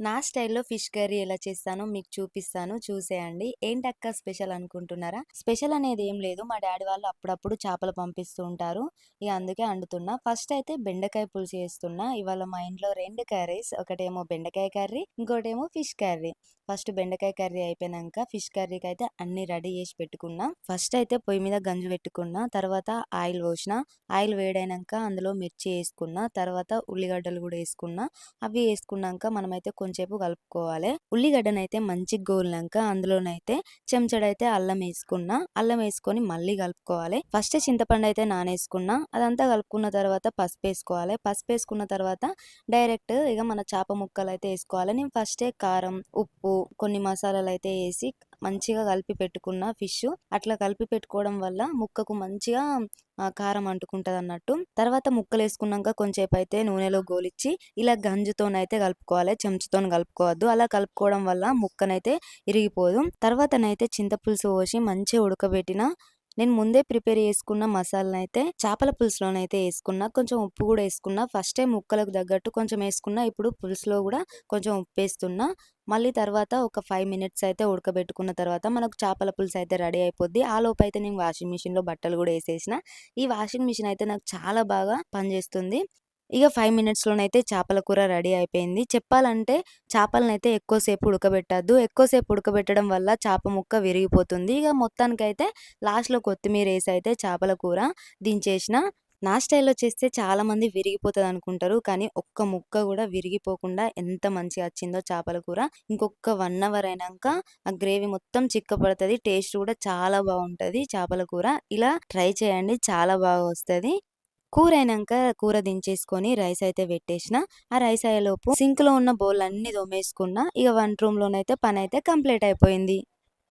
నా స్టైల్‌లో fish curry ఎలా చేస్తానో మీకు చూపిస్తాను. చూసేయండి. ఏంటక్క స్పెషల్ అనుకుంటున్నారా? స్పెషల్ అనేది ఏం లేదు. మా డాడీ వాళ్ళు అప్పుడప్పుడు చేపలు పంపిస్తూ ఉంటారు. ఇక అందుకే అండుతున్నా. ఫస్ట్ అయితే బెండకాయ పులుసు చేస్తున్నా. ఇవాళ మా ఇంట్లో రెండు కర్రీస్. ఒకటేమో బెండకాయ కర్రీ, ఇంకోటేమో ఫిష్ కర్రీ. ఫస్ట్ బెండకాయ కర్రీ అయిపోయినాక ఫిష్ కర్రీకి అయితే అన్ని రెడీ చేసి పెట్టుకున్నా. ఫస్ట్ అయితే పొయ్యి మీద గంజు పెట్టుకున్నా. తర్వాత ఆయిల్ పోసిన. ఆయిల్ వేడైనాక అందులో మిర్చి వేసుకున్న తర్వాత ఉల్లిగడ్డలు కూడా వేసుకున్న అవి వేసుకున్నాక మనమైతే కొంచెంసేపు కలుపుకోవాలి ఉల్లిగడ్డనైతే మంచిగా గోలినాక అందులోనైతే చెంచాడైతే అల్లం వేసుకున్న అల్లం వేసుకొని మళ్ళీ కలుపుకోవాలి ఫస్ట్ చింతపండు అయితే నానేసుకున్నా. అదంతా కలుపుకున్న తర్వాత పసుపు వేసుకోవాలి పసుపు వేసుకున్న తర్వాత డైరెక్ట్ ఇక మన చేప ముక్కలు అయితే వేసుకోవాలి నేను ఫస్టే కారం, ఉప్పు, కొన్ని మసాలాలు అయితే వేసి మంచిగా కలిపి పెట్టుకున్న ఫిష్. అట్లా కలిపి పెట్టుకోవడం వల్ల ముక్కకు మంచిగా కారం అంటుకుంటుంది అన్నట్టు తర్వాత ముక్కలు వేసుకున్నాక కొంచెంసేపు అయితే నూనెలో గోలిచ్చి ఇలా గంజుతోనైతే కలుపుకోవాలి చెంచాతోని కలుపుకోవద్దు. అలా కలుపుకోవడం వల్ల ముక్కనైతే ఇరిగిపోదు. తర్వాతనైతే చింతపులుసు పోసి మంచిగా ఉడకబెట్టిన నేను ముందే ప్రిపేర్ చేసుకున్న మసాలానైతే చేపల పులుసులోనైతే వేసుకున్నా కొంచెం ఉప్పు కూడా వేసుకున్న ఫస్ట్ టైం ముక్కలకు తగ్గట్టు కొంచెం వేసుకున్నా ఇప్పుడు పులుసులో కూడా కొంచెం ఉప్పు వేస్తున్నా మళ్ళీ తర్వాత ఒక ఫైవ్ మినిట్స్ అయితే ఉడకబెట్టుకున్న తర్వాత మనకు చేపల పులుసు అయితే రెడీ అయిపోద్ది. ఆ లోపల అయితే నేను వాషింగ్ మిషన్‌లో బట్టలు కూడా వేసేసిన ఈ వాషింగ్ మిషన్ అయితే నాకు చాలా బాగా పనిచేస్తుంది. ఇక ఫైవ్ మినిట్స్‌లోనైతే చేపల కూర రెడీ అయిపోయింది. చెప్పాలంటే చేపలనైతే ఎక్కువసేపు ఉడకబెట్టద్దు ఉడకబెట్టొద్దు. ఉడకబెట్టడం వల్ల చేప ముక్క విరిగిపోతుంది. ఇక మొత్తానికైతే లాస్ట్‌లో కొత్తిమీర వేసి అయితే చేపల కూర దించేసిన. నా స్టైల్‌లో చేస్తే చాలామంది విరిగిపోతుంది అనుకుంటారు కానీ ఒక్క ముక్క కూడా విరిగిపోకుండా ఎంత మంచిగా వచ్చిందో చేపల కూర. ఇంకొక వన్ అవర్ అయినాక ఆ గ్రేవీ మొత్తం చిక్కపడుతుంది టేస్ట్ కూడా చాలా బాగుంటుంది చేపల కూర. ఇలా ట్రై చేయండి. చాలా బాగా వస్తుంది కూర అయినాక కూర దించేసుకొని రైస్ అయితే పెట్టేసిన. ఆ రైస్ అయ్యేలోపు సింక్‌లో ఉన్న బౌల్ అన్ని దోమేసుకున్నా ఇగ వంట రూమ్‌లోనైతే అయితే కంప్లీట్ అయిపోయింది.